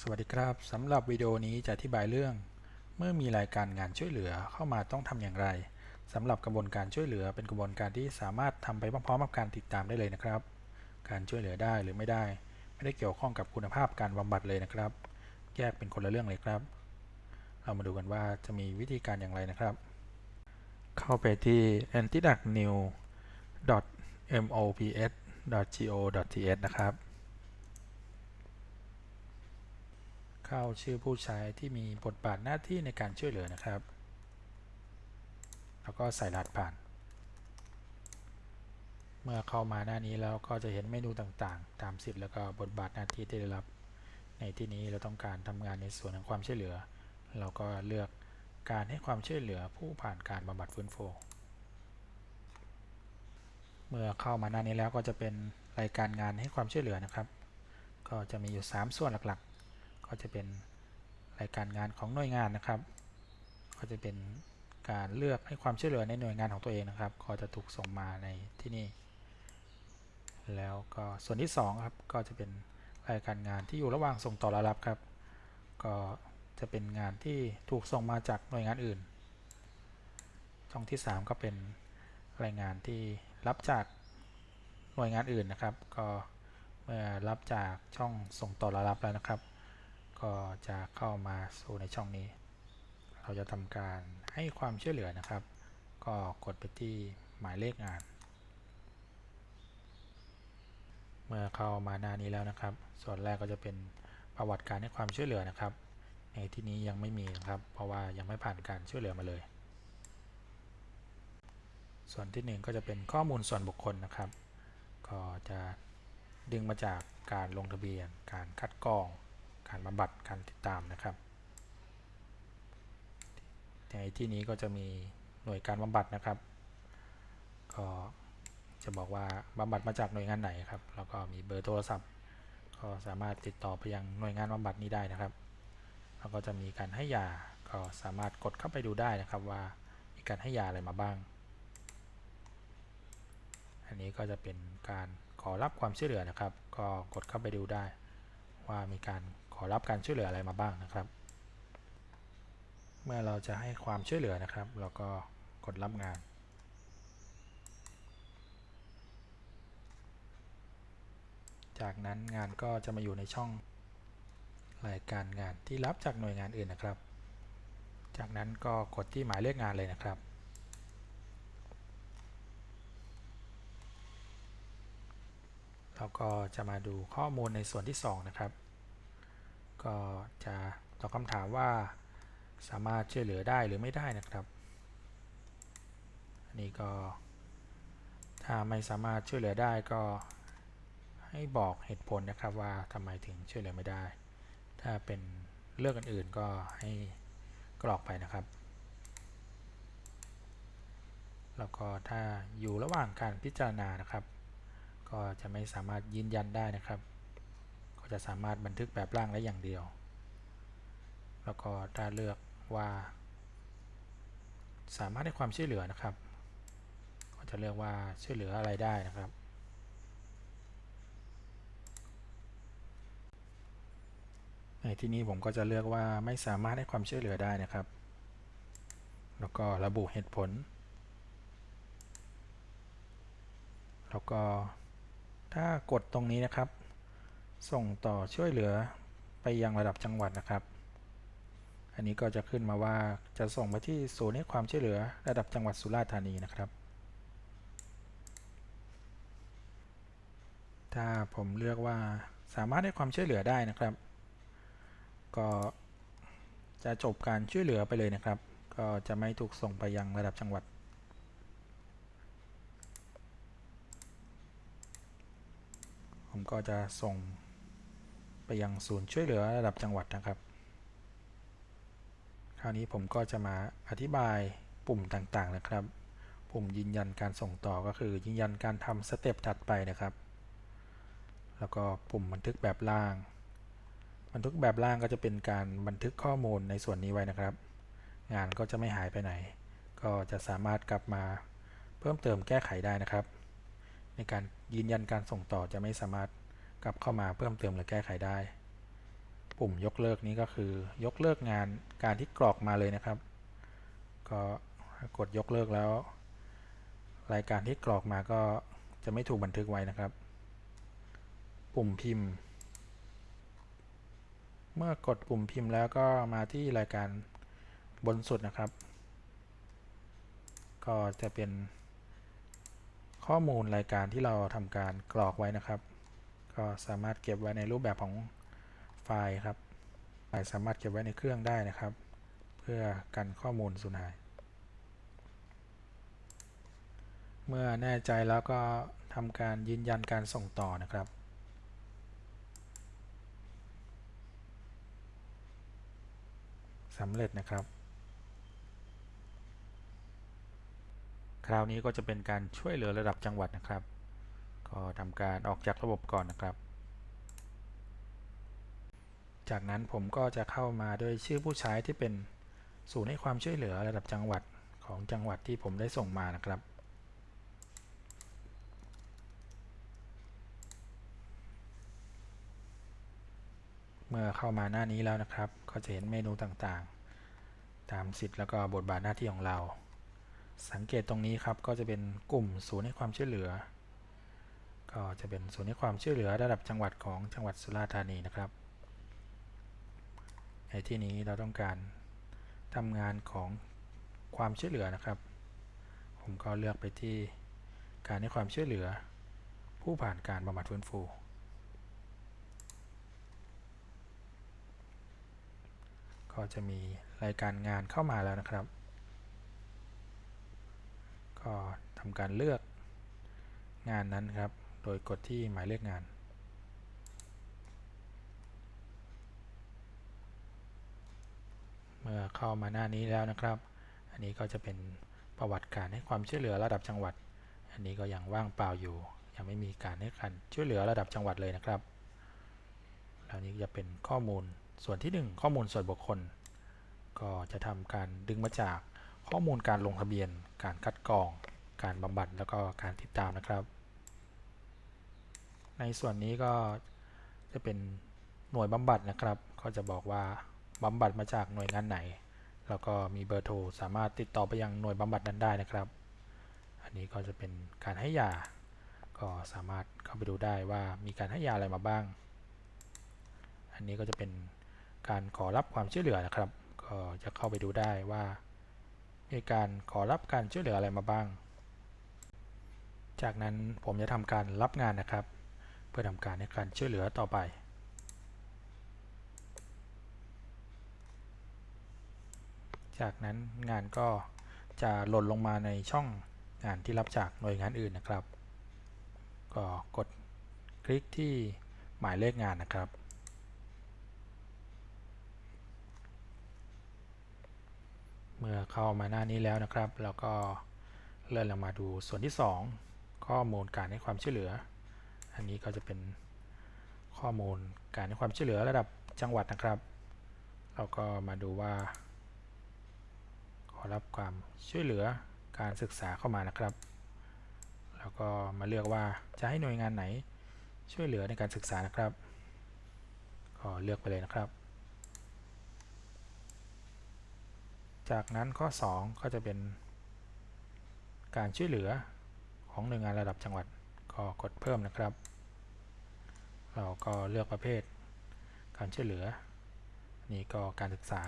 สวัสดีครับสำหรับวิดีโอนี้จะอธิบายเรื่อง เมื่อมีรายการงานช่วยเหลือเข้ามาต้องทำอย่างไรสำหรับกระบวนการช่วยเหลือเป็นกระบวนการที่สามารถทำไปพร้อมๆกับการติดตามได้เลยนะครับ การช่วยเหลือได้หรือไม่ได้ ไม่ได้เกี่ยวข้องกับคุณภาพการบำบัดเลยนะครับ แยกเป็นคนละเรื่องเลยครับ เรามาดูกันว่าจะมีวิธีการอย่างไรนะครับ เข้าไปที่ antiductnew.mops.go.th นะครับ เข้าชื่อผู้ใช้ที่มีบทบาทหน้าที่ในการช่วยเหลือนะครับ แล้วก็ใส่รหัสผ่าน เมื่อเข้ามาหน้านี้แล้วก็จะเห็นเมนูต่างๆ ตามสิทธิ์แล้วก็บทบาทหน้าที่ที่ได้รับ ในที่นี้เราต้องการทำงานในส่วนของความช่วยเหลือ เราก็เลือกการให้ความช่วยเหลือผู้ผ่านการบำบัดฟื้นฟูเมื่อเข้ามาหน้านี้แล้วก็จะเป็นรายการงานให้ความช่วยเหลือนะครับ ก็จะมีอยู่ 3 ส่วนหลักๆ ก็จะเป็นรายการงานของหน่วยงานนะครับ ก็จะเป็นการเลือกให้ความช่วยเหลือในหน่วยงานของตัวเองนะครับ ก็จะถูกส่งมาในที่นี่ แล้วก็ส่วนที่2ครับ ก็จะเป็นรายการงานที่อยู่ระหว่างส่งต่อและรับครับ ก็จะเป็นงานที่ถูกส่งมาจากหน่วยงานอื่น ช่องที่ 3 ก็เป็นรายงานที่รับจากหน่วยงานอื่นนะครับ ก็เมื่อรับจากช่องส่งต่อและรับแล้วนะครับ ก็จะเข้ามาสู่ในช่องนี้ เราจะทำการให้ความช่วยเหลือนะครับ ก็กดไปที่หมายเลขงาน เมื่อเข้ามาหน้านี้แล้วนะครับ ส่วนแรกก็จะเป็นประวัติการให้ความช่วยเหลือนะครับ ในที่นี้ยังไม่มีนะครับ เพราะว่ายังไม่ผ่านการช่วยเหลือมาเลย ส่วนที่หนึ่งก็จะเป็นข้อมูลส่วนบุคคลนะครับ ก็จะดึงมาจากการลงทะเบียน การคัดกรอง การบำบัดการติดตามนะครับในที่นี้ก็จะมีหน่วยการบำบัดนะครับ ก็จะบอกว่าบำบัดมาจากหน่วยงานไหนครับ แล้วก็มีเบอร์โทรศัพท์ ก็สามารถติดต่อไปยังหน่วยงานบำบัดนี้ได้นะครับ แล้วก็จะมีการให้ยา ก็สามารถกดเข้าไปดูได้นะครับว่ามีการให้ยาอะไรมาบ้าง อันนี้ก็จะเป็นการขอรับความช่วยเหลือนะครับ ก็กดเข้าไปดูได้ ว่ามีการ ขอรับการช่วยเหลืออะไรมาบ้างนะครับ เมื่อเราจะให้ความช่วยเหลือนะครับ เราก็กดรับงาน จากนั้นงานก็จะมาอยู่ในช่องรายการงานที่รับจากหน่วยงานอื่นนะครับ จากนั้นก็กดที่หมายเลขงานเลยนะครับเราก็จะมาดูข้อมูลในส่วนที่ 2 นะครับ ก็จะตอบคำถามว่าสามารถช่วยเหลือได้หรือไม่ได้นะครับอันนี้ก็ ถ้าไม่สามารถช่วยเหลือได้ก็ ให้บอกเหตุผลนะครับว่าทำไมถึงช่วยเหลือไม่ได้ ถ้าเป็นเรื่องอื่นๆก็ให้กรอกไปนะครับ แล้วก็ถ้าอยู่ระหว่างการพิจารณานะครับ ก็จะไม่สามารถยืนยันได้นะครับ จะสามารถบันทึกแบบร่างได้อย่างเดียว แล้วก็ถ้าเลือกว่า สามารถให้ความช่วยเหลือนะครับ ก็จะเลือกว่าช่วยเหลืออะไรได้นะครับ ในที่นี้ผมก็จะเลือกว่าไม่สามารถให้ความช่วยเหลือได้นะครับ แล้วก็ระบุเหตุผล แล้วก็ถ้ากดตรงนี้นะครับ ส่งต่อช่วยเหลือไปยังระดับจังหวัดนะครับ อันนี้ก็จะขึ้นมาว่าจะส่งไปที่ศูนย์ให้ความช่วยเหลือระดับจังหวัดสุราษฎร์ธานีนะครับ ถ้าผมเลือกว่าสามารถให้ความช่วยเหลือได้นะครับ ก็จะจบการช่วยเหลือไปเลยนะครับ ก็จะไม่ถูกส่งไปยังระดับจังหวัดผมก็จะส่ง ยังศูนย์ช่วยเหลือระดับจังหวัดนะครับ คราวนี้ผมก็จะมาอธิบายปุ่มต่างๆนะครับ ปุ่มยืนยันการส่งต่อก็คือยืนยันการทำสเต็ปถัดไปนะครับ แล้วก็ปุ่มบันทึกแบบล่าง บันทึกแบบล่างก็จะเป็นการบันทึกข้อมูลในส่วนนี้ไว้นะครับ งานก็จะไม่หายไปไหน ก็จะสามารถกลับมาเพิ่มเติมแก้ไขได้นะครับ ในการยืนยันการส่งต่อจะไม่สามารถ กลับเข้ามาเพิ่มเติมหรือแก้ไขได้ ปุ่มยกเลิกนี้ก็คือยกเลิกงานการที่กรอกมาเลยนะครับ ก็กดยกเลิกแล้ว รายการที่กรอกมาก็จะไม่ถูกบันทึกไว้นะครับ ปุ่มพิมพ์ เมื่อกดปุ่มพิมพ์แล้วก็มาที่รายการบนสุดนะครับ ก็จะเป็นข้อมูลรายการที่เราทำการกรอกไว้นะครับ ก็สามารถเก็บไว้ในรูปแบบของไฟล์ครับไฟล์สามารถเก็บไว้ในเครื่องได้นะครับ เพื่อกันข้อมูลสูญหาย เมื่อแน่ใจแล้วก็ทำการยืนยันการส่งต่อนะครับสำเร็จนะครับ คราวนี้ก็จะเป็นการช่วยเหลือระดับจังหวัดนะครับ ก็ทำการออกจากระบบก่อนนะครับ จากนั้นผมก็จะเข้ามาด้วยชื่อผู้ใช้ที่เป็นศูนย์ให้ความช่วยเหลือระดับจังหวัดของจังหวัดที่ผมได้ส่งมานะครับ เมื่อเข้ามาหน้านี้แล้วนะครับ ก็จะเห็นเมนูต่างๆ ตามสิทธิ์แล้วก็บทบาทหน้าที่ของเรา สังเกตตรงนี้ครับก็จะเป็นกลุ่มศูนย์ให้ความช่วยเหลือ ก็จะเป็นศูนย์ให้ความช่วยเหลือระดับจังหวัดของจังหวัดสุราษฎร์ธานีนะครับ ในที่นี้เราต้องการทำงานของความช่วยเหลือนะครับ ผมก็เลือกไปที่การให้ความช่วยเหลือ ผู้ผ่านการบำบัดฟื้นฟู ก็จะมีรายการงานเข้ามาแล้วนะครับ ก็ทำการเลือกงานนั้นครับ โดยกดที่หมายเลขงาน เมื่อเข้ามาหน้านี้แล้วนะครับ อันนี้ก็จะเป็นประวัติการให้ความช่วยเหลือระดับจังหวัด อันนี้ก็ยังว่างเปล่าอยู่ ยังไม่มีการให้การช่วยเหลือระดับจังหวัดเลยนะครับ แล้วนี้จะเป็นข้อมูลส่วนที่ 1 ข้อมูลส่วนบุคคล ก็จะทำการดึงมาจากข้อมูลการลงทะเบียน การคัดกรอง การบำบัดแล้วก็การติดตามนะครับ ในส่วนนี้ก็จะเป็นหน่วยบำบัดนะครับ ก็จะบอกว่าบำบัดมาจากหน่วยงานไหน แล้วก็มีเบอร์โทรสามารถติดต่อไปยังหน่วยบำบัดนั้นได้นะครับ อันนี้ก็จะเป็นการให้ยา ก็สามารถเข้าไปดูได้ว่ามีการให้ยาอะไรมาบ้าง อันนี้ก็จะเป็นการขอรับความช่วยเหลือนะครับ ก็จะเข้าไปดูได้ว่ามีการขอรับการช่วยเหลืออะไรมาบ้าง จากนั้นผมจะทำการรับงานนะครับ เพื่อทำการในการช่วยเหลือต่อไป จากนั้นงานก็จะหล่นลงมาในช่องงานที่รับจากหน่วยงานอื่นนะครับ ก็กดคลิกที่หมายเลขงานนะครับ เมื่อเข้ามาหน้านี้แล้วนะครับ แล้วก็เลื่อนลงมาดูส่วนที่ 2 ข้อมูลการให้ความช่วยเหลือ อันนี้ก็จะเป็นข้อมูลการให้ความช่วยเหลือระดับจังหวัดนะครับ เราก็มาดูว่า ขอรับความช่วยเหลือการศึกษาเข้ามานะครับ แล้วก็มาเลือกว่าจะให้หน่วยงานไหนช่วยเหลือในการศึกษานะครับก็เลือกไปเลยนะครับ จากนั้นข้อ 2 ก็จะเป็นการช่วยเหลือของหน่วยงานระดับจังหวัด ก็กดเพิ่มนะครับ เราก็เลือกประเภท การช่วยเหลือ นี่ก็การศึกษา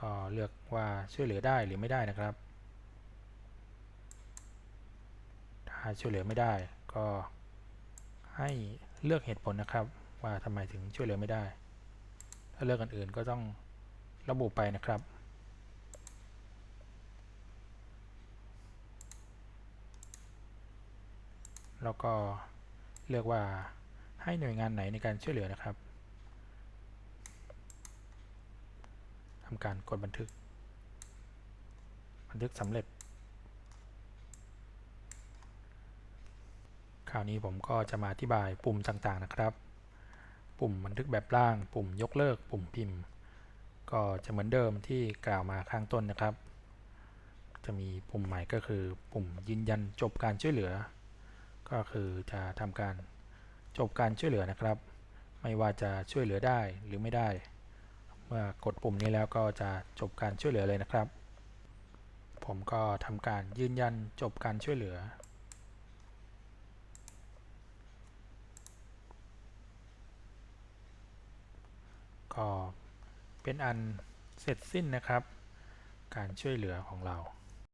ก็เลือกว่าช่วยเหลือได้หรือไม่ได้นะครับ ถ้าช่วยเหลือไม่ได้ก็ให้เลือกเหตุผลนะครับ ว่าทำไมถึงช่วยเหลือไม่ได้ ถ้าเลือกอันอื่นก็ต้องระบุไปนะครับ แล้วก็เลือกว่าให้หน่วยงานไหนในการช่วยเหลือนะครับทำการกดบันทึก บันทึกสำเร็จ คราวนี้ผมก็จะมาอธิบายปุ่มต่างๆนะครับ ปุ่มบันทึกแบบล่าง ปุ่มยกเลิก ปุ่มพิมพ์ ก็จะเหมือนเดิมที่กล่าวมาข้างต้นนะครับ จะมีปุ่มใหม่ก็คือปุ่มยืนยันจบการช่วยเหลือ ก็คือจะทำการจบการช่วยเหลือนะครับ ไม่ว่าจะช่วยเหลือได้หรือไม่ได้ เมื่อกดปุ่มนี้แล้วก็จะจบการช่วยเหลือเลยนะครับ ผมก็ทำการยืนยันจบการช่วยเหลือก็เป็นอันเสร็จสิ้นนะครับ การช่วยเหลือของเรา